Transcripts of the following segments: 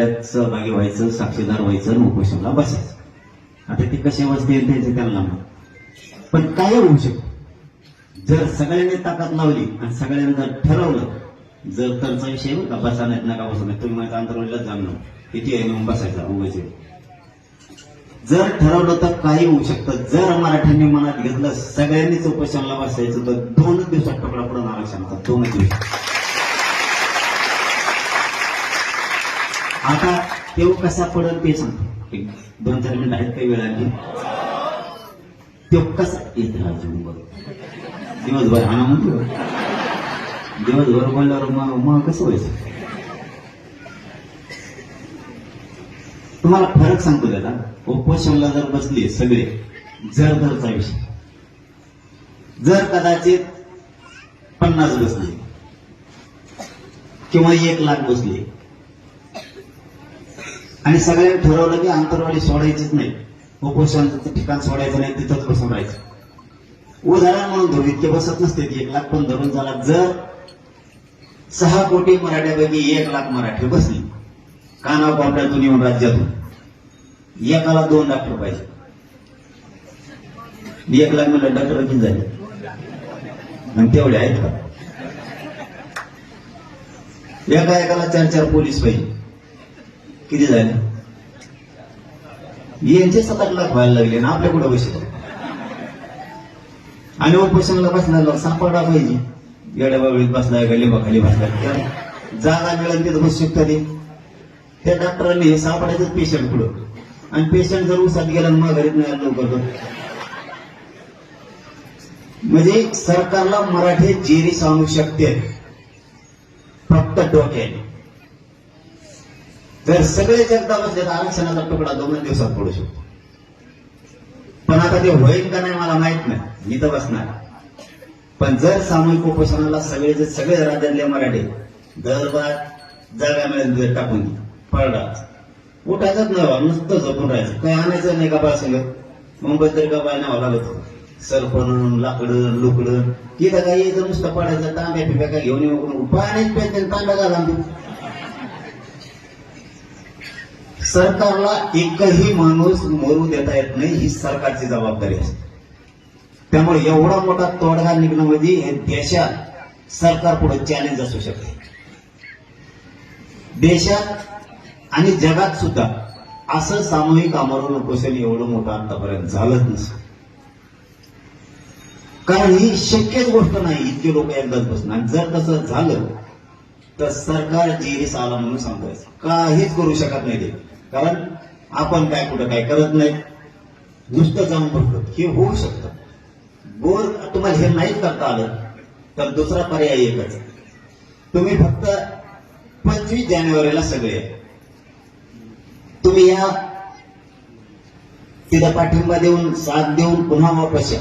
त्यात सहभागी व्हायचं साक्षीदार व्हायचं आणि उपोषणाला बसायचं. आता ते कसे वाजते त्यांचे त्यांना पण काय होऊ शकतं? जर सगळ्यांनी ताकद लावली आणि सगळ्यांनी जर ठरवलं जर तरचा विषय का बसा नाहीत नका बसू नाही तुम्ही माझ्या अंतरवलीलाच जाणं किती आहे म्हणून बसायचा उगाच जर ठरवलं तर काही होऊ शकतं. जर मराठ्यांनी मनात घेतलं सगळ्यांनीच उपोषणाला बसायचं तर दोनच दिवसात टोकडा पडून आरक्षणाचा दोनच दिवस आता तेव्हा कसा पडेल ते सांगतो दोन चार मिनिट आहेत काही वेळ आली तो कसा येत राजू बरोबर दिवसभर हा म्हणतो. दिवसभर बोलल्यावर मग मग कसं व्हायचं? तुम्हाला फरक सांगतो त्याला उपोषणला जर बसले सगळे जर धरचा विषय. जर कदाचित पन्नास बसले किंवा एक लाख बसले आणि सगळ्यांनी ठरवलं की अंतरवाडी सोडायचीच नाही. उपोषणाचं ठिकाण सोडायचं नाही तिथंच बसून राहायचं. उदाहरण म्हणून धरू इतके बसत नसते एक लाख पण धरून झाला जर सहा कोटी मराठ्यापैकी एक लाख मराठी बसली. काना कोपऱ्यातून येऊन राज्यातून. एकाला दोन डॉक्टर पाहिजे एक लाख म्हणलं डॉक्टर किती झाले. आणि तेवढे आहेत का? एका एकाला चार चार पोलीस पाहिजे. किती झाले? यांचे सात आठ लाख व्हायला लागले ना आपल्या कुठं पैसे आणि उपोषणाला बसणार सापडा पाहिजे. येड्या बाबळीत बसलाय का लिंबाखाली बसलाय जागा मिळाली तिथं बसू शकता ते. त्या डॉक्टरांनी हे सापडायचं पेशंट पुढं. आणि पेशंट जर उसात गेला मग घरीत नाही लवकर म्हणजे सरकारला मराठी जेरी सांगू शकते फक्त डोक्याने. जर सगळे एकदा बसले तर आरक्षणाचा तुकडा दोन दिवसात पडू शकतो. पण आता ते होईल का नाही मला माहीत नाही. मी तर बसणार. पण जर सामूहिक उपोषणाला सगळे जे सगळे राज्यातले मराठी दरबार जागा मिळेल टाकून पळला उठायचंच नाही नुसतं झोपून राहायचं. काही आणायचं नाही का बा मुंबईत तरी का बाय नाही लागत सरपण लाकडं लुकडं. तिथं काही नुसतं पडायचं तांब्या पिप्या काय घेऊन उपाय पाण्यात पेटते तांब्या घाला सरकारला एकही माणूस मरू देता येत नाही ही सरकारची जबाबदारी असते त्यामुळे एवढा मोठा तोडगा निघणं म्हणजे हे देशात सरकार पुढे चॅलेंज असू शकते. देशात आणि जगात सुद्धा असं सामूहिक आमरण उपोषण एवढं मोठं आतापर्यंत झालंच नसतं. कारण ही शक्यच गोष्ट नाही इतके लोक एकदाच बसणार. जर तसं झालं तर सरकार जेरीस आला म्हणून सांगायचं काहीच करू शकत नाही ते. कारण आपण काय कुठं काय करत नाही. नुसतं जाऊन बघतो. हे होऊ शकतं. बोर तुम्हाला हे नाही करता आलं तर दुसरा पर्याय एकच. तुम्ही फक्त पंचवीस जानेवारीला सगळे. तुम्ही या तिथं पाठिंबा देऊन साथ देऊन पुन्हा वापस या.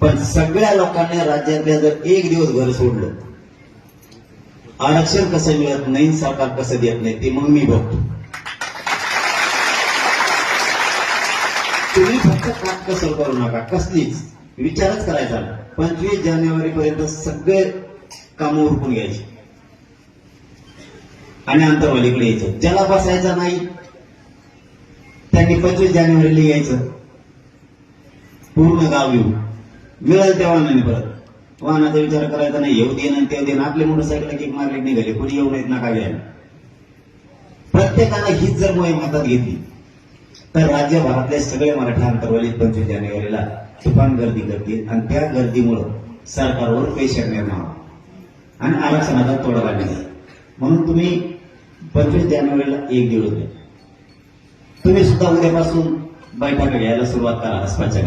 पण सगळ्या लोकांनी राज्यातल्या जर एक दिवस घर सोडलं आरक्षण कसं मिळत नाही सरकार कसं देत नाही ते मग मी बघतो. तुम्ही फक्त काट कसर करू नका कसलीच. विचारच करायचा पंचवीस जानेवारी पर्यंत सगळे काम उरकून घ्यायचे. आणि अंतरवालीकडे यायचं. ज्याला बसायचं नाही त्यांनी पंचवीस जानेवारीला यायचं. पूर्ण गाव येऊ मिळेल तेव्हा नाही परत. वाहनाचा विचार करायचा नाही. येऊ दे आणि तेव दे आपले मोटरसायकल किक मारले निघाले. कोणी येऊ नयेत नका घ्यायला प्रत्येकानं हीच जर मोहीम हातात घेतली तर राज्यभरातले सगळे मराठा अंतर्वालीत पंचवीस जानेवारीला तुफान गर्दी करतील आणि त्या गर्दीमुळं सरकारवर प्रेशर निर्माण आणि आरक्षणाचा तोडगा निघेल. म्हणून तुम्ही पंचवीस जानेवारीला एक दिवस द्या. तुम्ही सुद्धा उद्यापासून बैठका घ्यायला सुरुवात करा. आसपासच्या